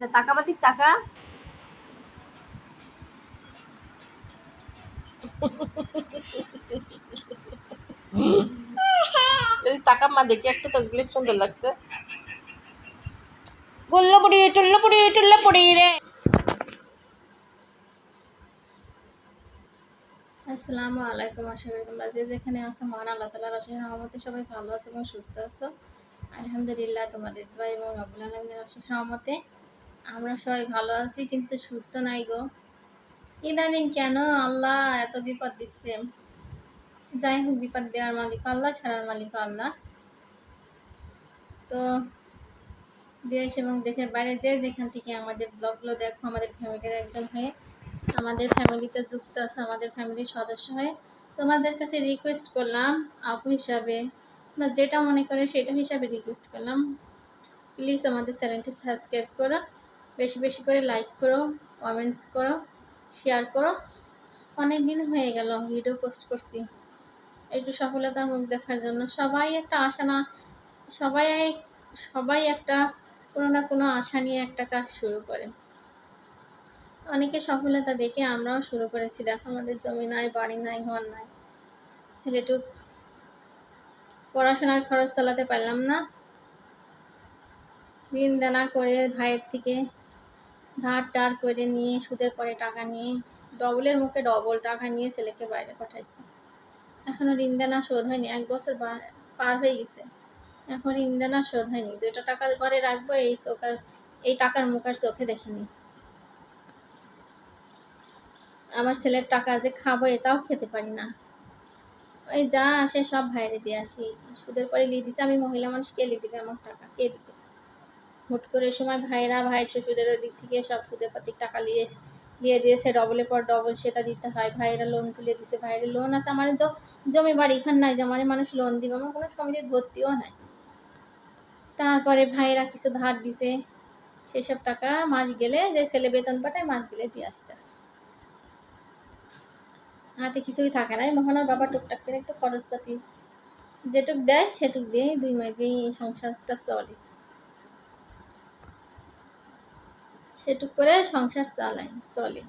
টাকা পাতি টাকা? যদি মা দেখি একটু তো গেলে সুন্দর লাগছে। গুল্লো পুড়ি টুল্লো পুড়ি টুল্লো পুড়ি রে। আসসালামু আলাইকুম আশা করি তোমরা যে যেখানে আছো মহান আল্লাহ আশীষ রহমতে সবাই ভালো আছো এবং সুস্থ আছো। আলহামদুলিল্লাহ তোমাদের দোয়া এবং রবুল আলমিনের আশীষ রহমতে। আমরা সবাই ভালো আছি, কিন্তু সুস্থ নাই গো। ইদানিং কেন আল্লাহ এত বিপদ দিচ্ছে? যাই হোক, বিপদ দেওয়ার মালিক আল্লাহ, ছাড়ার মালিক আল্লাহ। তো দেশ এবং দেশের বাইরে যে যেখান থেকে আমাদের ব্লগগুলো দেখো, আমাদের ফ্যামিলির একজন হয়ে, আমাদের ফ্যামিলিতে যুক্ত আছে, আমাদের ফ্যামিলির সদস্য হয়ে, তোমাদের কাছে রিকোয়েস্ট করলাম আপু হিসাবে। তোমরা যেটা মনে করে সেটা হিসাবে রিকোয়েস্ট করলাম। প্লিজ আমাদের চ্যানেলটি সাবস্ক্রাইব করো। বেশি বেশি করে লাইক করো কমেন্টস করো শেয়ার করো। অনেক দিন হয়ে গেল ভিডিও পোস্ট করছি। একটু সফলতার মুখ দেখার জন্য। সবাই একটা আশা না, সবাই সবাই একটা কোনো না কোনো আশা নিয়ে একটা কাজ শুরু করে। অনেকে সফলতা দেখে আমরাও শুরু করেছি। দেখো আমাদের জমি নাই, বাড়ি নাই, ঘর নাই। ছেলেটুক পড়াশোনার খরচ চালাতে পারলাম না। দিন দানা করে ভাইয়ের থেকে ধার টার করে নিয়ে, সুদের পরে টাকা নিয়ে, ডবলের মুখে ডবল টাকা নিয়ে ছেলেকে বাইরে পাঠাইছে। এখনও ঋণ দানা শোধ হয়নি, এক বছর পার হয়ে গেছে। এখন ঋণ দানা শোধ হয়নি, দুইটা টাকা ঘরে রাখব, এই চোখার, এই টাকার মুখ আর চোখে দেখিনি। আমার ছেলের টাকা যে খাব এটাও খেতে পারি না। ওই যা আসে সব ভাইরে দিয়ে আসি। সুদের পরে লিয়ে দিছে, আমি মহিলা মানুষ, কে লিয়ে দিবে আমার টাকা? কে দিবে? হুট করে সময় ভাইরা, ভাই শ্বশুরের দিক থেকে সব সুদের পাতির টাকা নিয়ে দিয়ে দিয়েছে ডবলের পর ডবল সেটা দিতে হয়। ভাইয়েরা লোন তুলে দিছে ভাইয়ের লোন আছে আমার তো জমি বাড়ি, এখান নাই যে আমার মানুষ লোন দিবে, আমার কোনো সমিতির ভর্তিও নাই। তারপরে ভাইয়েরা কিছু ধার দিছে, সেসব টাকা মাস গেলে যে ছেলে বেতন পাঠায় মাস গেলে দিয়ে আসতে হাতে কিছুই থাকে না মোহনার বাবা টুকটাক করে একটু খরচপাতি যেটুক দেয়, সেটুক দিয়ে দুই মাসেই সংসারটা চলে। সেটুক করে সংসার চালাই, চলে।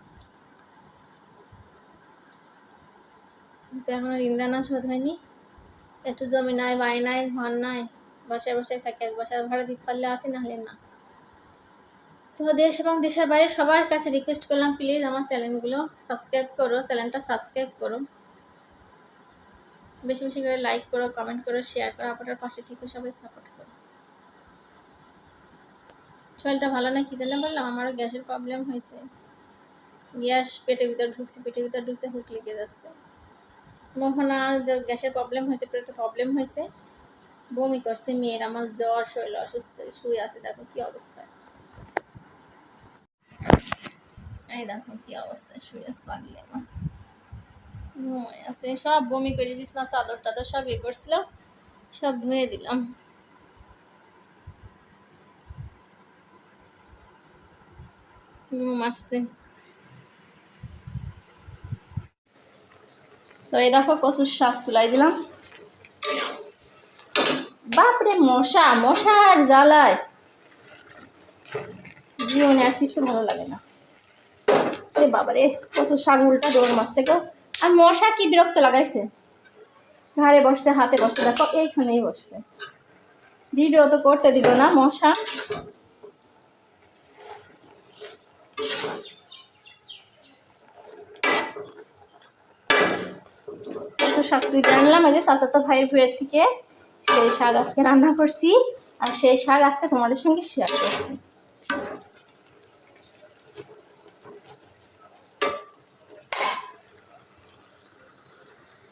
এখন ঋণদানা শোধ হয়নি। একটু জমি নাই, বাড়ি নাই, ঘর নাই, বাসায় বাসায় থাকে। এক ভাড়া দিতে পারলে আসি, নাহলে না। তো দেশ এবং দেশের বাইরে সবার কাছে রিকোয়েস্ট করলাম প্লিজ আমার চ্যানেলগুলো সাবস্ক্রাইব করো চ্যানেলটা সাবস্ক্রাইব করো। বেশি বেশি করে লাইক করো কমেন্ট করো শেয়ার করো, আপনার পাশে থেকে সবাই সাপোর্ট শরীরটা ভালো না কি জানলে বললাম আমারও গ্যাসের প্রবলেম হয়েছে। গ্যাস পেটের ভিতর ঢুকছে, পেটের ভিতর ঢুকছে, হুক লেগে যাচ্ছে। মোহনার যে গ্যাসের প্রবলেম হয়েছে, পেটের প্রবলেম হয়েছে। বমি করছে, মেয়ের আমার জ্বর, শরীর অসুস্থ, শুয়ে আছে, দেখো কি অবস্থা। এই দেখো কি অবস্থায় শুয়ে আছে পাগলি আমার। ঘুমায় আছে, সব বমি করে বিছনা চাদর টাদর সব ইয়ে করছিল, সব ধুয়ে দিলাম। আসছে। তো এই দেখো কচুর শাক চুলাই দিলাম। বাপরে, মশা, মশার জ্বালায়। জীবনে আর কিছু ভালো লাগে না। এ বাবারে, কচুর শাক উল্টা দৌড় মাছ থেকে আর মশা কি বিরক্ত লাগাইছে? ঘাড়ে বসছে, হাতে বসছে, দেখো এইখানেই বসছে। ভিডিও তো করতে দিল না মশা। শাক আনলাম। এই যে চাচাতো ভাইয়ের ভুয়ের থেকে সেই শাক আজকে রান্না করছি আর সেই শাক আজকে তোমাদের সঙ্গে শেয়ার করছি।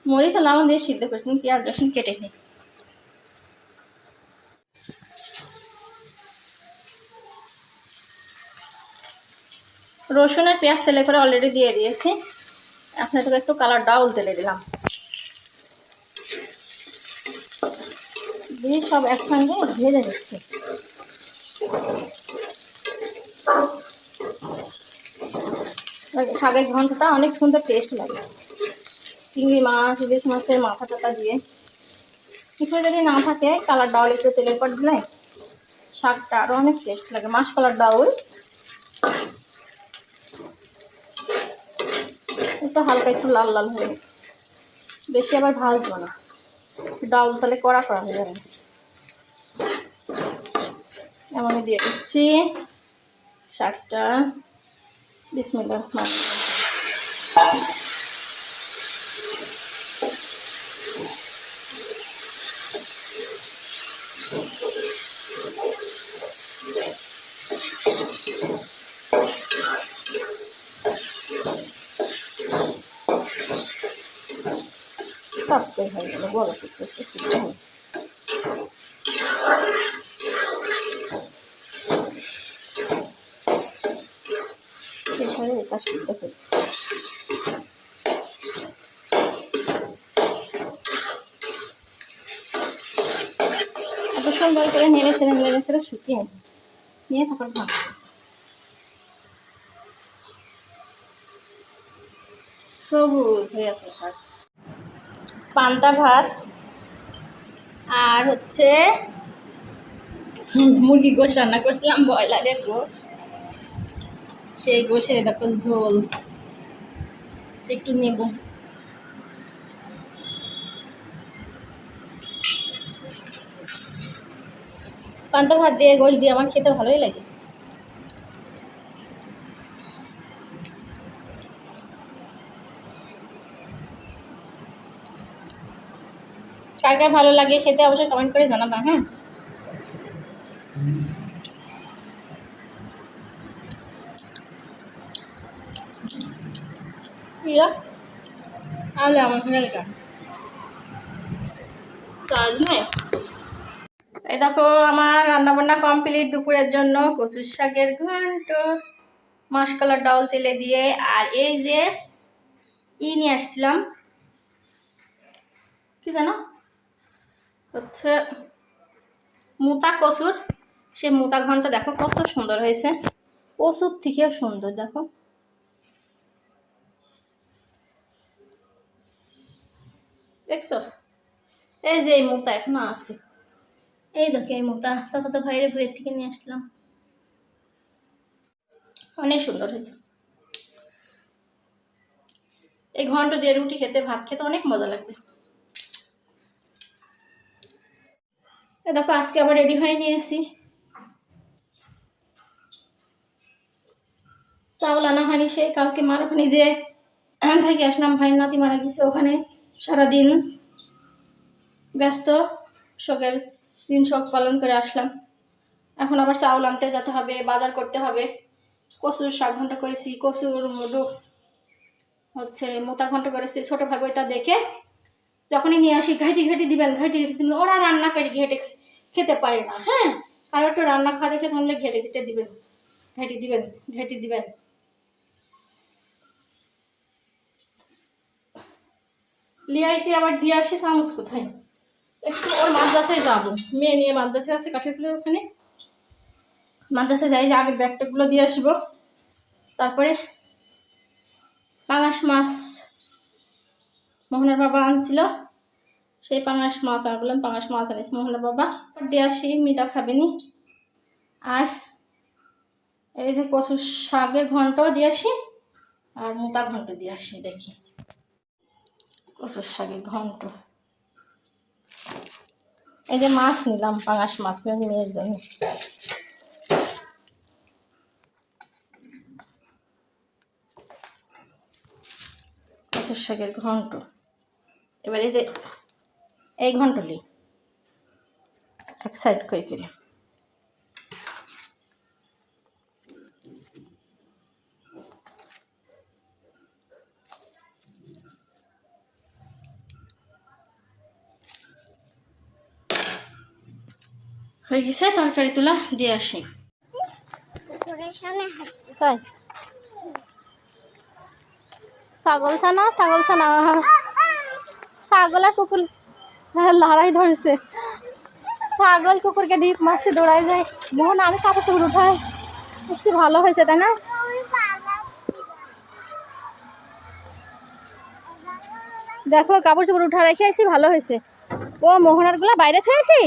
মরিচ দিয়ে সিদ্ধ পেঁয়াজ রসুন কেটে নিই রসুন আর পেঁয়াজ তেলে করে অলরেডি দিয়ে দিয়েছি। আপনাদেরকে একটু কালার ডাউল তেলে দিলাম। দিয়ে সব একসঙ্গে ভেজে নিচ্ছি। শাকের ঘন্টাটা অনেক সুন্দর টেস্ট লাগে। চিংড়ি মাছ, ইলিশ মাছের মাথা টাথা দিয়ে। কিছু যদি না থাকে কালার ডাউল একটু তেলের পর দিলে শাকটা আরও অনেক টেস্ট লাগে। মাছ কালার ডাউল। একটু হালকা একটু লাল লাল হয়ে বেশি আবার ভাজবো না। ডাউল তাহলে কড়া করা হয়ে যাবে। এমন দিয়ে দিচ্ছি। শাকটা বিসমিল্লাহ তাপতে হয়ে গেল সুন্দর করে শুকিয়ে নিয়ে সবুজ হয়ে আছে পান্তা ভাত আর হচ্ছে মুরগি গোশ রান্না করছিলাম, ব্রয়লারের গোশ। সেই গোশের দেখো ঝোল। একটু নেব। পান্তা ভাত দিয়ে, গোশ দিয়ে আমার খেতে ভালোই লাগে। কার কার ভালো লাগে খেতে অবশ্যই কমেন্ট করে জানাবা হ্যাঁ? চার্জ নাই। এই দেখো, আমার রান্নাবান্না কমপ্লিট দুপুরের জন্য। কচুর শাকের ঘন্ট, মাসকলার ডাউল তেলে দিয়ে। আর এই যে, ই নিয়ে আসছিলাম। কি জানো? হচ্ছে মুতা কচুর। সে মুতা ঘন্ট দেখো কত সুন্দর হয়েছে। কচুর থেকেও সুন্দর, দেখো। দেখছ এই যে এই মুতা এখনও আছে এই দেখো এই মুতা চাচাতো ভাইয়ের বইয়ের থেকে নিয়ে আসছিলাম অনেক সুন্দর হয়েছে এই ঘন্ট দিয়ে রুটি খেতে ভাত খেতে অনেক মজা লাগবে দেখো আজকে আবার রেডি হয়ে নিয়ে এসেছি চাউল আনা হয়নি সে কালকে মার ওখানে যে থেকে আসলাম, ভাই নাতি মারা গেছে। ওখানে সারাদিন ব্যস্ত শোকের দিন শোক পালন করে আসলাম। এখন আবার চাউল আনতে যেতে হবে, বাজার করতে হবে। কচুর শাক ঘণ্টা করেছি, কচুর রু- হচ্ছে মোতা ঘণ্টা করেছি, ছোটো ভাই ওইটা দেখে যখনই নিয়ে আসি ঘাইটি ঘাইটি দিবেন ঘাইটি ঘাইটি দিবেন, ওরা রান্না করে ঘেটে খেতে পারে না হ্যাঁ? কারও একটু রান্না খাওয়া দেখে তাহলে ঘেটে ঘেটে দিবেন ঘাইটি দিবেন, ঘেটে দিবেন। লিয়ে আইসি আবার দিয়ে আসি চামচ কোথায়? একটু ওর মাদ্রাসায় যাব। মেয়ে নিয়ে মাদ্রাসায় আছে কাঠের ফুলের ওখানে। মাদ্রাসায় যাই যে আগের ব্যাগটাগুলো দিয়ে আসব। তারপরে পাঙাশ মাছ মোহনের বাবা আনছিল। সেই পাঙাশ মাছ আমি বললাম, পাঙাশ মাছ আনিস মোহনের বাবা। দিয়ে আসি মিটা খাবেনি আর এই যে কচুর শাকের ঘন্টাও দিয়ে আসি, আর মোটা ঘন্ট দিয়ে আসি, দেখি। কচুর শাকের ঘন্ট। এই যে মাছ নিলাম, পাঙাশ মাছ মেয়ের জন্য কচুর শাকের ঘন্ট। এবার এই যে, এই ঘন্টলি, এক সাইড করে করে। হয়ে গেছে, তরকারি তুলা দিয়ে আসি। ছাগল ছানা ছাগল ছানা। ছাগল আর কুকুর হ্যাঁ লড়াই ধরেছে। ছাগল কুকুরকে ডিপ মারছে দৌড়াই যায়। মোহন, আমি কাপড় চোপড় উঠাই। বেশি ভালো হয়েছে, তাই না? দেখো, কাপড় চোপড় উঠা রেখে আইসি ভালো হয়েছে। ও মোহনারগুলা বাইরে থুয়েছি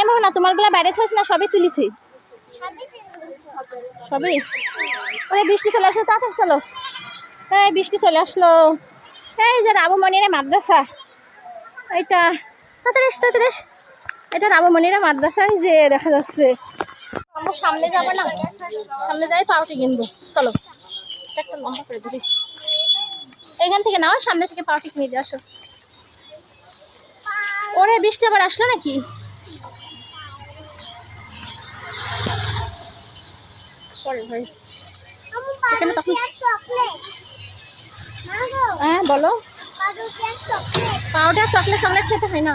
এ মোহনা তোমারগুলা বাইরে থুয়েছি না, সবই তুলিছি। সবই? ওই বৃষ্টি চলে আসলো তাড়াতাড়ি চলো। এই, বৃষ্টি চলে আসলো। এই যে রাবমণিরা মাদ্রাসা। এইটা, তাড়াতাড়ি তাড়াতাড়ি। এটা রাবমণিরা মাদ্রাসায় যে দেখা যাচ্ছে। আমরা সামনে যাব না। সামনে যাই পাউটি কিনবো। চলো, একটা লম্বা করে ধরি। এখান থেকে নাও, সামনে থেকে পাউটি কিনে দিয়ে আসো। ওরে, বৃষ্টি আবার আসলো নাকি? এখানে তখন হ্যাঁ বলো। পাউডার চকলেট চকলেট খেতে হয় না।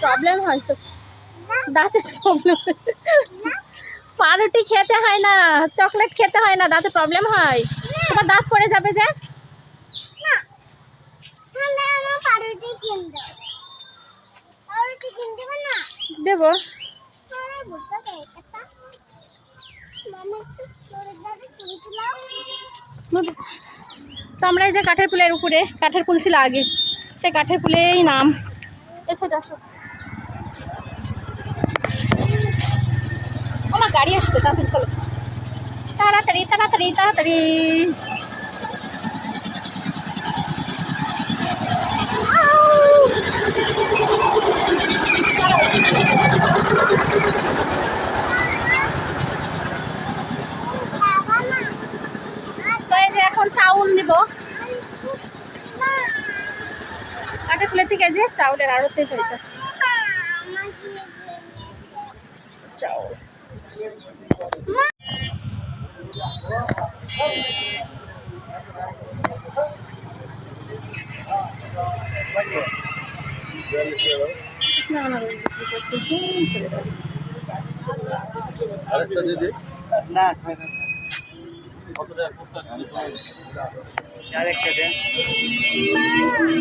প্রবলেম হয় তো। দাঁতে প্রবলেম পাউরুটি খেতে হয় না। চকলেট খেতে হয় না। দাঁতে প্রবলেম হয়। তোমার দাঁত পড়ে যাবে যে। দেবো। তো আমরা এই যে কাঠের ফুলের উপরে, কাঠের ফুল ছিল আগে সেই কাঠের ফুলেই নাম। এছাড়া আমার গাড়ি আসছে, তাড়াতাড়ি চলো। তাড়াতাড়ি তাড়াতাড়ি তাড়াতাড়ি তো এই যে এখন চাউল নিব এই যে চাউলের আড়তে চলতে চাউল। না না করছি হুম, করে দাও। না আরেকটা দেন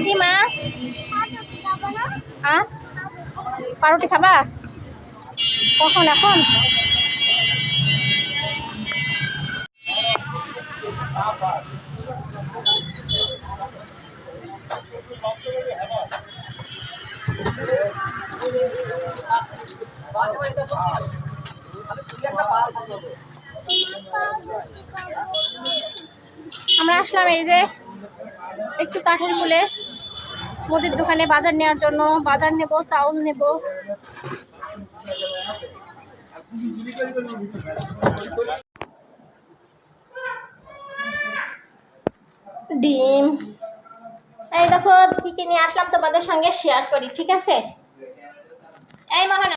কি মা আ পাউরুটি খাবা কখন এখন আমরা আসলাম এই যে একটু কাঠের ফুলে মুদির দোকানে বাজার নেওয়ার জন্য। বাজার নেব, চাউল নেব। ডিম। এই দেখো, কি কি নিয়ে আসলাম তোমাদের সঙ্গে শেয়ার করি, ঠিক আছে? এই মহান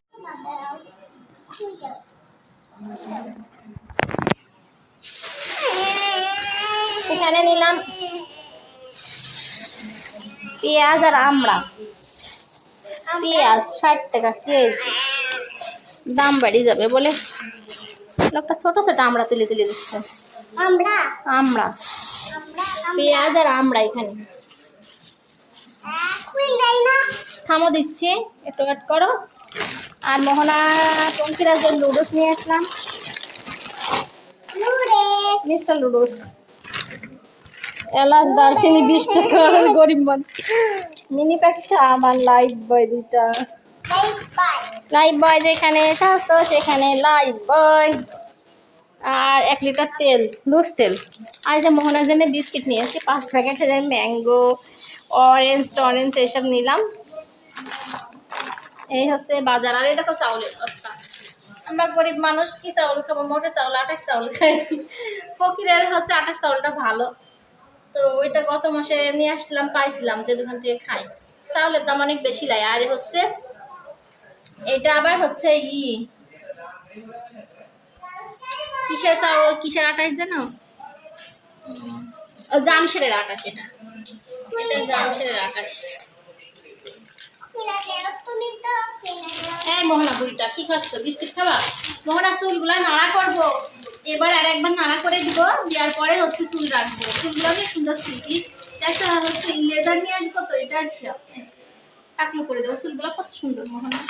এখানে নিলাম পেঁয়াজ আর আমড়া। পেঁয়াজ ষাট টাকা কেজি। দাম বাড়ি যাবে বলে লোকটা ছোট ছোট আমড়া তুলে তুলে দিচ্ছে। আমড়া? পেঁয়াজ আর আমড়া এখানে। না। থামো দিচ্ছি একটু অ্যাড করো। আর মোহনা পঙ্কিরাজ লুডোস নিয়ে আসলাম। মিস্টার লুডোস এলাচ, দারচিনি, বিশ টাকা, গরিব মান। মিনি প্যাক সাবান লাইফ বয় দুইটা। লাইফ বয় যেখানে স্বাস্থ্য, সেখানে লাইফ বয় আর এক লিটার তেল লুজ তেল। আর যে মোহনার জন্য বিস্কিট নিয়েছি, পাঁচ প্যাকেট যে ম্যাঙ্গো অরেঞ্জ টরেঞ্জ এইসব নিলাম। এই হচ্ছে বাজার। আর এই দেখো চাউলের বস্তা আমরা গরিব মানুষ, কি চাউল খাব? মোটে চাউল আঠাশ চাউল খাই। ফকিরের হচ্ছে আঠাশ চাউলটা ভালো। তো ওইটা গত মাসে নিয়ে আসছিলাম পাইছিলাম যে দোকান থেকে খাই। চাউলের দাম অনেক বেশি লাগে আর হচ্ছে এটা আবার হচ্ছে ই কিসের চাউল কিসের উম, ও জামশেরের আটা সেটা। এটা জামশেরের আটাশ হ্যাঁ মোহনা বুড়িটা কি খাচ্ছ? বিস্কিট খাবা? মোহনা চুলগুলা নাড়া করব। এবার আর একবার নাড়া করে দিব, দেওয়ার পরে হচ্ছে চুল রাখব। চুলগুলো অনেক সুন্দর সিল্কি একটা হচ্ছে লেজার নিয়ে আসব, তো এটা আর টাকলো করে দেবো, চুলগুলো কত সুন্দর মোহনা